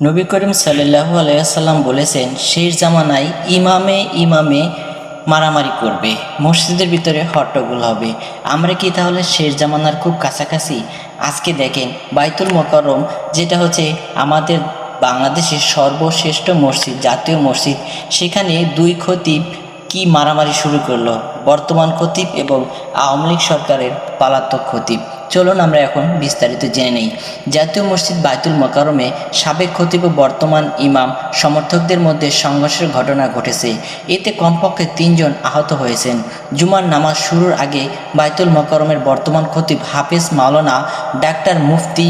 নবী করিম সাল্লাহু আলাইসাল্লাম বলেছেন, শেষ জামানায় ইমামে ইমামে মারামারি করবে, মসজিদের ভিতরে হট্টগোল হবে। আমরা কি তাহলে শেষ জামানার খুব কাছাকাছি? আজকে দেখেন বাইতুল মোকাররম, যেটা হচ্ছে আমাদের বাংলাদেশের সর্বশ্রেষ্ঠ মসজিদ, জাতীয় মসজিদ। সেখানে দুই খতিব কি মারামারি শুরু করল? বর্তমান খতিব এবং আওয়ামী লীগ সরকারের পালাতক খতিব। চলুন আমরা এখন বিস্তারিত জেনে নেই। জাতীয় মসজিদ বাইতুল মোকারমে সাবেক খতিব বর্তমান ইমাম সমর্থকদের মধ্যে সংঘর্ষের ঘটনা ঘটেছে। এতে কমপক্ষে তিনজন আহত হয়েছেন। জুমার নামাজ শুরুর আগে বাইতুল মোকারমের বর্তমান খতিব হাফিজ মাওলানা ডাক্তার মুফতি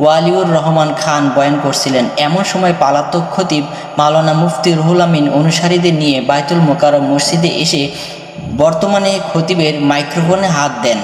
ওয়ালিউর রহমান খান বয়ান করছিলেন, এমন সময় পালাতক খতিব মাওলানা মুফতি রুহুল আমিন অনুসারীদের নিয়ে বাইতুল মোকারম মসজিদে এসে বর্তমানে খতিবের মাইক্রোফোনে হাত দেন।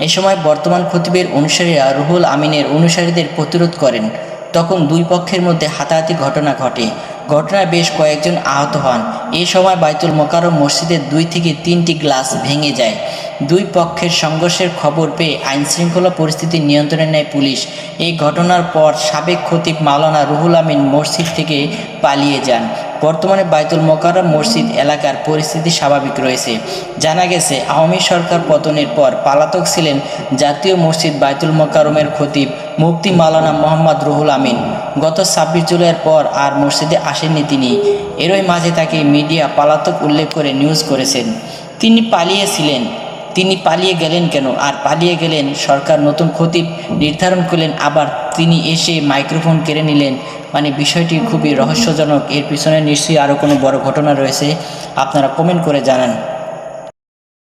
এ সময় বর্তমান খতিবের অনুসারীরা রুহুল আমিনের অনুসারীদের প্রতিরোধ করেন। তখন দুই পক্ষের মধ্যে হাতাহাতি ঘটনা ঘটে। ঘটনায় বেশ কয়েকজন আহত হন। এ সময় বাইতুল মোকারম মসজিদের দুই থেকে তিনটি গ্লাস ভেঙে যায়। দুই পক্ষের সংঘর্ষের খবর পেয়ে আইনশৃঙ্খলা পরিস্থিতি নিয়ন্ত্রণে নেয় পুলিশ এই ঘটনার পর সাবেক খতিব মাওলানা রুহুল আমিন মসজিদ থেকে পালিয়ে যান। বর্তমানে বাইতুল মোকাররম মসজিদ এলাকার পরিস্থিতি স্বাভাবিক রয়েছে। জানা গেছে, আওয়ামী সরকার পতনের পর পালাতক ছিলেন জাতীয় মসজিদ বাইতুল মোকাররমের খতিব মুফতি মাওলানা মোহাম্মদ রুহুল আমিন। গত ছাব্বিশ জুলাইয়ের পর আর মসজিদে আসেননি তিনি। এরই মাঝে তাকে মিডিয়া পালাতক উল্লেখ করে নিউজ করেছেন। তিনি পালিয়েছিলেন। তিনি পালিয়ে গেলেন কেন? আর পালিয়ে গেলেন সরকার নতুন খতিব নির্ধারণ করলেন। আবার তিনি এসে মাইক্রোফোন কেড়ে নিলেন। মানে বিষয়টি খুবই রহস্যজনক। এর পিছনে নিশ্চয়ই আরও কোনো বড় ঘটনা রয়েছে। আপনারা কমেন্ট করে জানান।